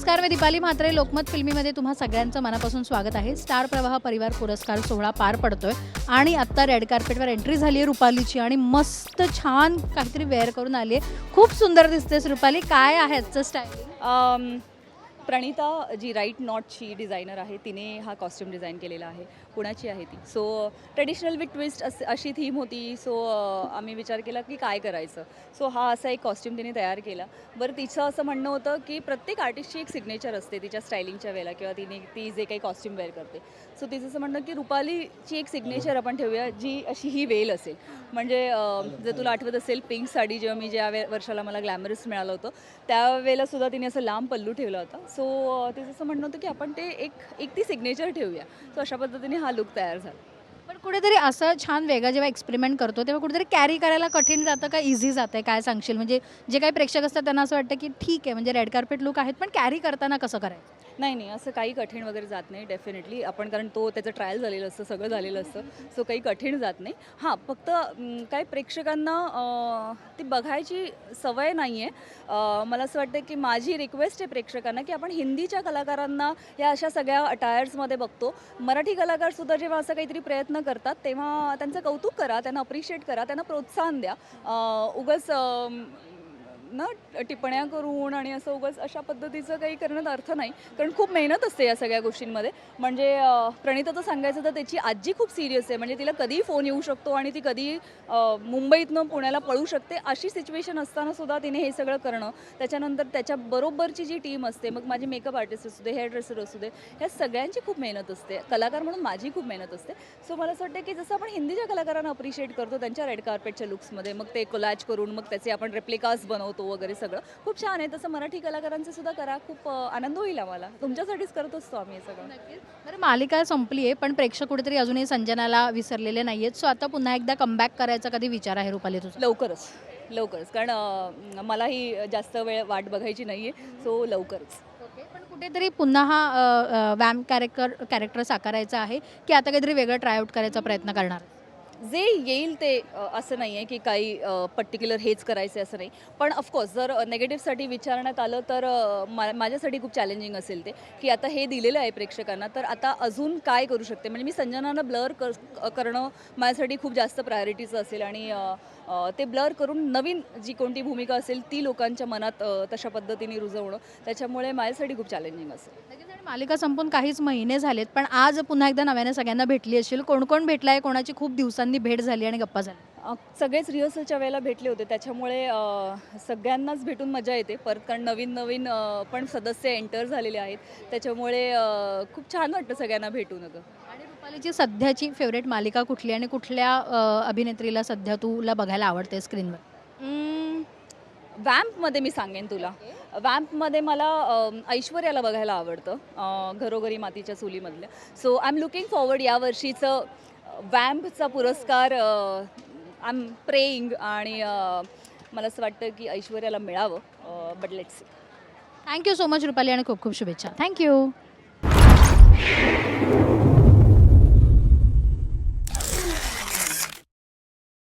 नमस्कार मी दीपाली म्हात्रे. लोकमत फिल्मीमध्ये तुम्हा सगळ्यांचं मनापासून स्वागत आहे. स्टार प्रवाह परिवार पुरस्कार सोहळा पार पडतोय आणि आत्ता रेड कार्पेटवर एंट्री झाली आहे रुपालीची आणि मस्त छान काहीतरी वेअर करून आली आहे. खूप सुंदर दिसतेस रुपाली. काय आहे आजचं स्टाईल प्रणिता जी राईट नॉटची डिझायनर आहे तिने हा कॉस्ट्युम डिझाईन केलेला आहे. पुण्याची आहे ती? सो ट्रेडिशनल विथ ट्विस्ट अस अशी थीम होती. सो आम्ही विचार केला की काय करायचं? सो हा असा एक कॉस्ट्युम तिने तयार केला. बरं तिचं असं म्हणणं होतं की प्रत्येक आर्टिस्टची एक सिग्नेचर असते तिच्या स्टायलिंगच्या वेळेला किंवा तिने ती जे काही कॉस्ट्युम वेअर करते. सो तिचं असं म्हणणं की रुपालीची एक सिग्नेचर आपण ठेवूया जी अशी ही वेल असेल. म्हणजे जर तुला आठवत असेल पिंक साडी जेव्हा मी ज्या वे वर्षाला मला ग्लॅमरस मिळालं होतं त्यावेळेला सुद्धा तिने असं लांब पल्लू ठेवला होता. सो तिचं असं म्हणणं होतं की आपण ते एक एक ती सिग्नेचर ठेवूया. सो अशा पद्धतीने हा लुक तयार झाला. पण कुठेतरी असं छान वेगळं जेव्हा एक्सपेरिमेंट करतो तेव्हा कुठेतरी कॅरी करायला कठीण जातं का इझी जातं आहे काय सांगशील? म्हणजे जे काही प्रेक्षक असतात त्यांना असं वाटतं की ठीक आहे म्हणजे रेड कार्पेट लुक आहेत पण कॅरी करताना कसं करायचं? नाही नाही असं काही कठीण वगैरे जात नाही डेफिनेटली आपण कारण तो त्याचं ट्रायल झालेलं असतं सगळं झालेलं असतं सो काही कठीण जात नाही. हां फक्त काही प्रेक्षकांना ती बघायची सवय नाही आहे मला असं वाटतं की माझी रिक्वेस्ट आहे प्रेक्षकांना की आपण हिंदीच्या कलाकारांना या अशा सगळ्या अटायर्समध्ये बघतो. मराठी कलाकारसुद्धा जेव्हा असं काहीतरी प्रयत्न करतात तेव्हा त्यांचं कौतुक करा त्यांना अप्रिशिएट करा त्यांना प्रोत्साहन द्या. उगच ना टिप्पण्या करून आणि असं उगाच अशा पद्धतीचं काही करण्यात अर्थ नाही. कारण खूप मेहनत असते या सगळ्या गोष्टींमध्ये. म्हणजे प्रणिताचं सांगायचं तर त्याची आजी खूप सिरियस आहे. म्हणजे तिला कधीही फोन येऊ शकतो आणि ती कधी मुंबईतनं पुण्याला पळू शकते. अशी सिच्युएशन असताना सुद्धा तिने हे सगळं करणं. त्याच्यानंतर त्याच्या बरोबरची जी टीम असते मग माझी मेकअप आर्टिस्ट असू दे हेअर ड्रेसर असू दे ह्या सगळ्यांची खूप मेहनत असते. कलाकार म्हणून माझी खूप मेहनत असते. सो मला असं वाटतं की जसं आपण हिंदीच्या कलाकारांना अप्रिशिएट करतो त्यांच्या रेड कार्पेटच्या लुक्समध्ये मग ते कोलॅज करून मग त्याचे आपण रेप्लिकास बनवतो. वगैरे सगळं. खूप छान आहे. तसं मराठी कलाकारांचं सुद्धा करा. खूप आनंद होईल आम्हाला. तुमच्यासाठीच करत असतो आम्ही हे सगळं. बरं मालिका संपली आहे पण प्रेक्षक कुठेतरी अजूनही संजनाला विसरलेले नाही आहेत सो आता पुन्हा एकदा कमबॅक करायचा कधी विचार आहे रुपाली तुझा? लवकरच. लवकरच. कारण मलाही जास्त वेळ वाट बघायची नाही आहे सो लवकरच. ओके. पण कुठेतरी पुन्हा हा वॅम कॅरेक्टर कॅरेक्टर साकारायचा आहे की आता काहीतरी वेगळं ट्रायआउट करायचा प्रयत्न करणार जे येईल ते असं नाही आहे की काही पर्टिक्युलर हेच करायचं आहे असं नाही. पण ऑफकोर्स जर नेगेटिव्हसाठी विचारण्यात आलं तर मा माझ्यासाठी खूप चॅलेंजिंग असेल ते. की आता हे दिलेलं आहे प्रेक्षकांना तर आता अजून काय करू शकते? म्हणजे मी संजनानं ब्लर कर करणं माझ्यासाठी खूप जास्त प्रायोरिटीचं असेल आणि ते ब्लर करून नवीन जी कोणती भूमिका असेल ती लोकांच्या मनात तशा पद्धतीने रुजवणं त्याच्यामुळे माझ्यासाठी खूप चॅलेंजिंग असेल. मालिका संपून काहीच महिने झालेत पण आज पुन्हा एकदा नव्याने सगळ्यांना भेटली असेल. कोण कोण भेटलं आहे कोणाची खूप दिवसांनी भेट झाली आणि गप्पा झाल्या. अ, सगळेच रिहर्सलच्या वेळेला भेटले होते. त्याच्यामुळे सगळ्यांनाच भेटून मजा येते परत कारण नवीन नवीन पण सदस्य एंटर झालेले आहेत. त्याच्यामुळे खूप छान वाटतं सगळ्यांना भेटून अगं. आणि रुपालीची सध्याची फेवरेट मालिका कुठली आणि कुठल्या अभिनेत्रीला सध्या तुला बघायला आवडते स्क्रीनवर वॅम्पमध्ये मी सांगेन तुला. वॅम्पमध्ये मला ऐश्वर्याला बघायला आवडतं घरोघरी मातीच्या चुलीमधल्या. So I am looking forward यावर्षीचं वॅम्पचा पुरस्कार आय एम प्रेईंग आणि मला असं वाटतं की ऐश्वर्याला मिळावं but let's thank you so much Rupali आणि खूप खूप शुभेच्छा. थँक्यू